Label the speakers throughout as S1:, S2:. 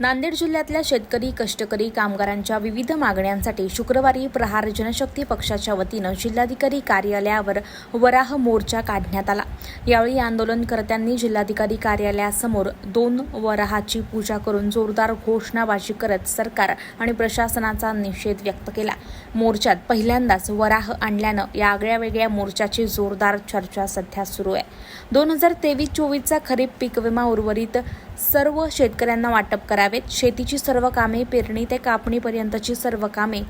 S1: नांदेड जिल्ह्यातल्या शेतकरी कष्टकरी कामगारांच्या विविध मागण्यांसाठी शुक्रवारी प्रहार जनशक्ती पक्षाच्या वतीनं जिल्हाधिकारी कार्यालयावर वराह मोर्चा काढण्यात आला. यावेळी आंदोलनकर्त्यांनी जिल्हाधिकारी कार्यालयासमोर दोन वराहाची पूजा करून जोरदार घोषणाबाजी करत सरकार आणि प्रशासनाचा निषेध व्यक्त केला. मोर्चात पहिल्यांदाच वराह आणल्यानं या आगळ्या वेगळ्या मोर्चाची जोरदार चर्चा सध्या सुरू आहे. दोन हजार तेवीस चोवीसचा खरीप पीक विमा उर्वरित सर्व शेतकऱ्यांना वाटप करावेत. शेतीची सर्व कामे पेरणी ते कापणीपर्यंतची सर्व कामे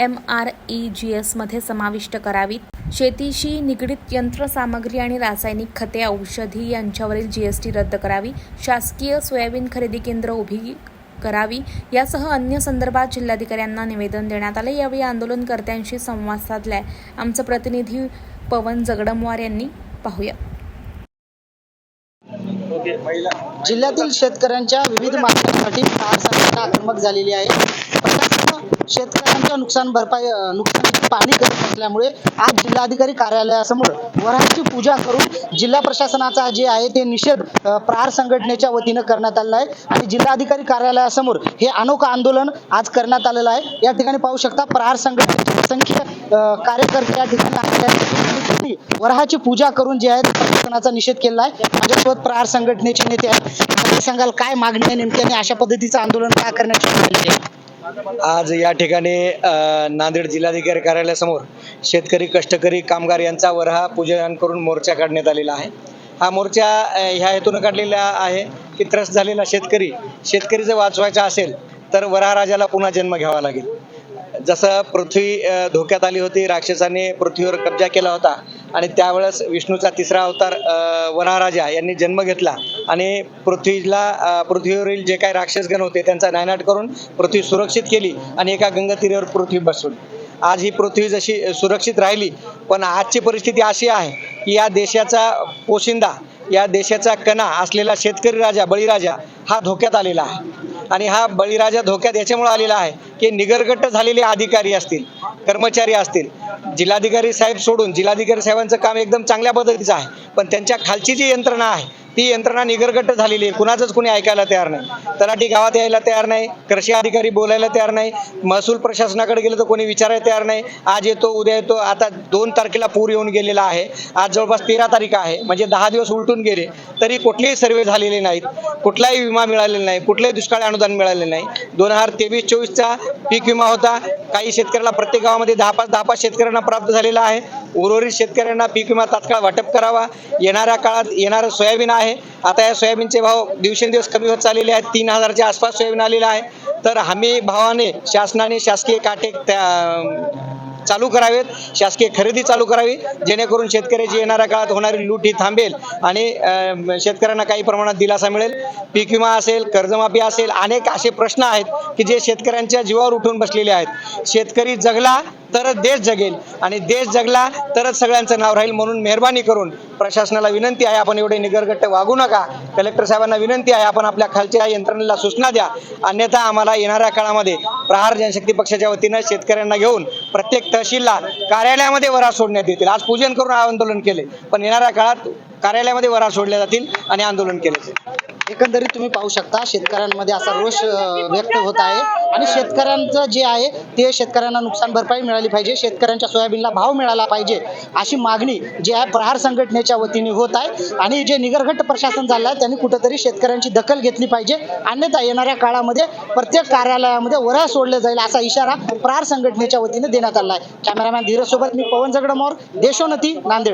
S1: एम आर ई जी एसमध्ये समाविष्ट करावीत. शेतीशी निगडीत यंत्रसामग्री आणि रासायनिक खते औषधी यांच्यावरील जी एस टी रद्द करावी. शासकीय सोयाबीन खरेदी केंद्र उभी करावी. यासह अन्य संदर्भात जिल्हाधिकाऱ्यांना निवेदन देण्यात आले. यावेळी आंदोलनकर्त्यांशी संवाद साधलाय. आमचं प्रतिनिधी पवन जगडमवार यांनी पाहूया.
S2: जिल्ह्यातील शेतकऱ्यांच्या विविध मागण्यांसाठी प्रहार आक्रमक झालेली आहे शेतकऱ्यांच्या नुकसान भरपाई अं, नुकसानीची पाहणी करत असल्यामुळे आज जिल्हाधिकारी कार्यालयासमोर वराची पूजा करून जिल्हा प्रशासनाचा जे आहे ते निषेध प्रहार संघटनेच्या वतीनं करण्यात आलेला आहे. आणि जिल्हाधिकारी कार्यालयासमोर हे अनोखं आंदोलन आज करण्यात आलेलं आहे. या ठिकाणी पाहू शकता प्रहार संघटनेचे असंख्य कार्यकर्ते या ठिकाणी वराची आहेत वराहाची पूजा करून जे आहे प्रशासनाचा निषेध केलेला आहे. माझ्यासोबत प्रहार संघटनेचे नेते आहेत. सांगाल काय मागणी आहे नेमक्याने अशा पद्धतीचं आंदोलन का करण्याची आहे?
S3: आज या ठिकाणी नांदेड जिल्हाधिकारी कार्यालयासमोर शेतकरी कष्टकरी कामगार यांचा वरहा पूजन करून मोर्चा काढण्यात आलेला आहे. हा मोर्चा ह्या हेतून काढलेला आहे की त्रस्त झालेला शेतकरी शेतकरी जर वाचवायचा असेल तर वराह राजाला पुन्हा जन्म घ्यावा लागेल. जसं पृथ्वी धोक्यात आली होती राक्षसाने पृथ्वीवर कब्जा केला होता आणि त्यावेळेस विष्णूचा तिसरा अवतार अ, वराह राजा यांनी जन्म घेतला आणि पृथ्वीला पृथ्वीवरील जे काही राक्षसगण होते त्यांचा नायनाट करून पृथ्वी सुरक्षित केली आणि एका गंगातीरेवर पृथ्वी बसवली. आज ही पृथ्वी जशी सुरक्षित राहिली पण आजची परिस्थिती अशी आहे की या देशाचा पोशिंदा या देशाचा कणा असलेला शेतकरी राजा बळीराजा हा धोक्यात आलेला आहे. आणि हा बळीराजा धोक्यात याच्यामुळे आलेला आहे की निगरगट्ट झालेले अधिकारी असतील. कर्मचारी असतील. जिल्हाधिकारी साहेब सोडून जिल्हाधिकारी साहेबांचं काम एकदम चांगल्या पद्धतीचं आहे. पण त्यांच्या खालची जी यंत्रणा आहे ती यंत्रणा निगरगट्ट झालेली आहे. कुणाचंच कुणी ऐकायला तयार नाही. तलाठी गावात यायला तयार नाही. कृषी अधिकारी बोलायला तयार नाही. महसूल प्रशासनाकडे गेलं तर कोणी विचारायला तयार नाही. आज येतो उद्या येतो. आता दोन तारखेला पूर येऊन गेलेला आहे. आज जवळपास तेरा तारीख आहे. म्हणजे दहा दिवस उलटून गेले. तरी कुठलेही सर्वे झालेले नाहीत. कुठलाही विमा मिळालेला नाही. कुठलंही दुष्काळी अनुदान मिळालेलं नाही. दोन हजार तेवीस चोवीसचा पीक विमा होता. काही शेतकऱ्याला प्रत्येक गावामध्ये दहा पाच दहा पाच शेतकऱ्यांना प्राप्त झालेला आहे. उर्वरित शेतकऱ्यांना पीक विमा तात्काळ वाटप करावा. येणाऱ्या काळात येणारं सोयाबीन आहे. आता या सोयाबीनचे भाव दिवसेंदिवस कमी होत चाललेले आहेत. तीन हजारच्या आसपास सोयाबीन आलेलं आहे. तर हमी भावाने शासनाने शासकीय काटे त्या चालू करावेत. शासकीय खरेदी चालू करावी. जेणेकरून शेतकऱ्याची येणाऱ्या काळात होणारी लूट ही थांबेल आणि शेतकऱ्यांना काही प्रमाणात दिलासा मिळेल. पीक विमा असेल कर्जमाफी असेल अनेक असे प्रश्न आहेत की जे शेतकऱ्यांच्या जीवावर उठून बसलेले आहेत. शेतकरी जगला तरच देश जगेल. आणि देश जगला तरच सगळ्यांचं नाव राहील म्हणून मेहरबानी करून प्रशासनाला विनंती आहे आपण एवढे निगरगट्ट वागू नका. कलेक्टर साहेबांना विनंती आहे आपण आपल्या खालच्या यंत्रणेला सूचना द्या. अन्यथा आम्हाला येणाऱ्या काळामध्ये प्रहार जनशक्ती पक्षाच्या वतीनं शेतकऱ्यांना घेऊन प्रत्येक तहसीलला कार्यालयामध्ये वरा सोडण्यात येतील. आज पूजन करून आंदोलन केले पण येणाऱ्या काळात कार्यालयामध्ये वरा सोडल्या जातील आणि आंदोलन केले जाईल.
S2: एकंदरीत तुम्ही पाहू शकता शेतकऱ्यांमध्ये असा रोष व्यक्त होत आहे. आणि शेतकऱ्यांचं जे आहे ते शेतकऱ्यांना नुकसान भरपाई मिळाली पाहिजे. शेतकऱ्यांच्या सोयाबीनला भाव मिळाला पाहिजे अशी मागणी जी आहे प्रहार संघटनेच्या वतीने होत आहे. आणि जे निगरघट प्रशासन झालं आहे त्यांनी कुठंतरी शेतकऱ्यांची दखल घेतली पाहिजे. अन्यथा येणाऱ्या काळामध्ये प्रत्येक कार्यालयामध्ये वरळ सोडलं जाईल असा इशारा प्रहार संघटनेच्या वतीने देण्यात आला आहे. कॅमेरामॅन धीरज सोबत मी पवन जगडमोर देशोन्नती नांदेड.